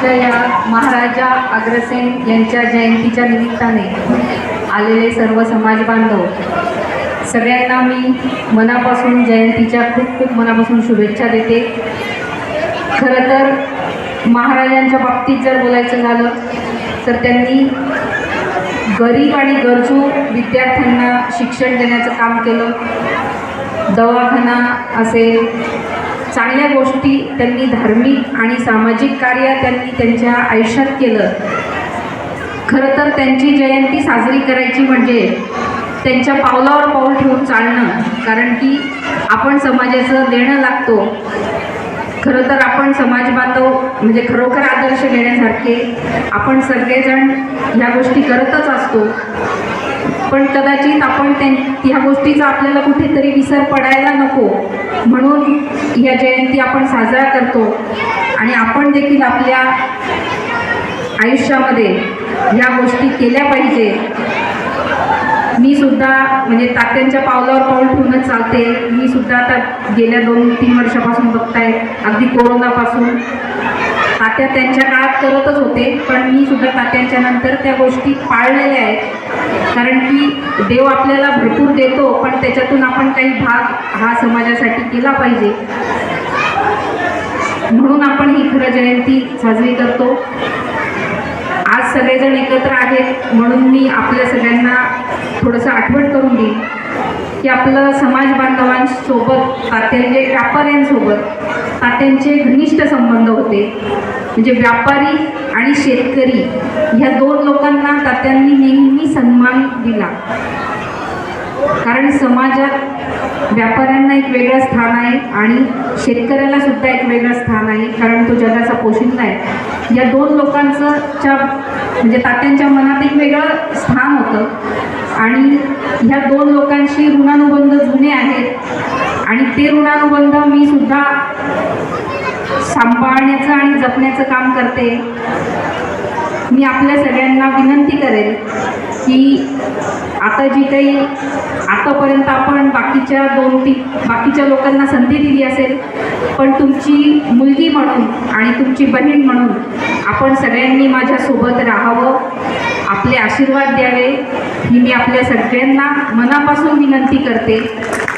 आजच्या या महाराजा अग्रसेन यांच्या जयंतीच्या निमित्ताने आलेले सर्व समाज बांधव सगळ्यांना मी मनापासून जयंतीच्या खूप खूप मनापासून शुभेच्छा देते. खरं तर महाराजांच्या बाबतीत जर बोलायचं झालं तर त्यांनी गरीब आणि गरजू विद्यार्थ्यांना शिक्षण देण्याचं काम केलं. दवाखाना असेल चांगल्या गोष्टी त्यांनी धार्मिक आणि सामाजिक कार्य त्यांनी त्यांच्या आयुष्यात केलं. खरं तर त्यांची जयंती साजरी करायची म्हणजे त्यांच्या पावलावर पाऊल ठेवून चालणं कारण की आपण समाजाचं देणं लागतो. खरं तर आपण समाज बांधव म्हणजे खरोखर आदर्श घेण्यासारखे आपण सगळेजण ह्या गोष्टी करतच असतो. पण कदाचित आपण त्यां ह्या गोष्टीचा आपल्याला कुठेतरी विसर पडायला नको. म्हणून ह्या जयंती आपण साजरा करतो. आणि आपण देखील आपल्या आयुष्यामध्ये ह्या गोष्टी केल्या पाहिजे. मी सुद्धा म्हणजे तात्यांच्या पावलावर पाऊल ठेवूनच चालते. मी सुद्धा आता गेल्या दोन तीन वर्षापासून बघताय. अगदी कोरोनापासून. तात्या त्यांच्या काळात करतच होते पण मी सुद्धा तात्यांच्या नंतर त्या गोष्टी पाळलेल्या आहेत. कारण की देव आपल्याला भरपूर देतो पण त्याच्यातून आपण काही भाग हा समाजासाठी केला पाहिजे. म्हणून आपण ही खरं जयंती साजरी करतो. आज सगळेजण एकत्र आहेत म्हणून मी आपल्या सगळ्यांना थोडंसं आठवण करून देईन की आपलं समाज बांधव सोबत तात्यांचे व्यापाऱ्यांसोबत तात्यांचे घनिष्ठ संबंध होते. म्हणजे व्यापारी आणि शेतकरी ह्या दोन लोकांना तात्यांनी नेहमी सन्मान दिला. कारण समाजात व्यापाऱ्यांना एक वेगळं स्थान आहे आणि शेतकऱ्याला सुद्धा एक वेगळं स्थान आहे कारण तो जगाचा पोशिंदा आहे. या दोन लोकांचं च्या म्हणजे तात्यांच्या मनात एक वेगळं काम होतं. आणि ह्या दोन लोकांशी ऋणानुबंध जुने आहेत. आणि ते ऋणानुबंध मी सुद्धा सांभाळण्याचं आणि जपण्याचं काम करते. मी आपल्या सगळ्यांना विनंती करेल की आता जी काही आतापर्यंत आपण बाकीच्या दोन तीन बाकीच्या लोकांना संधी दिली असेल पण तुमची मुलगी म्हणून आणि तुमची बहीण म्हणून आपण सगळ्यांनी माझ्यासोबत राहावं. आपले आशीर्वाद द्यावे. ही मी आपल्या सगळ्यांना मनापासून विनंती करते.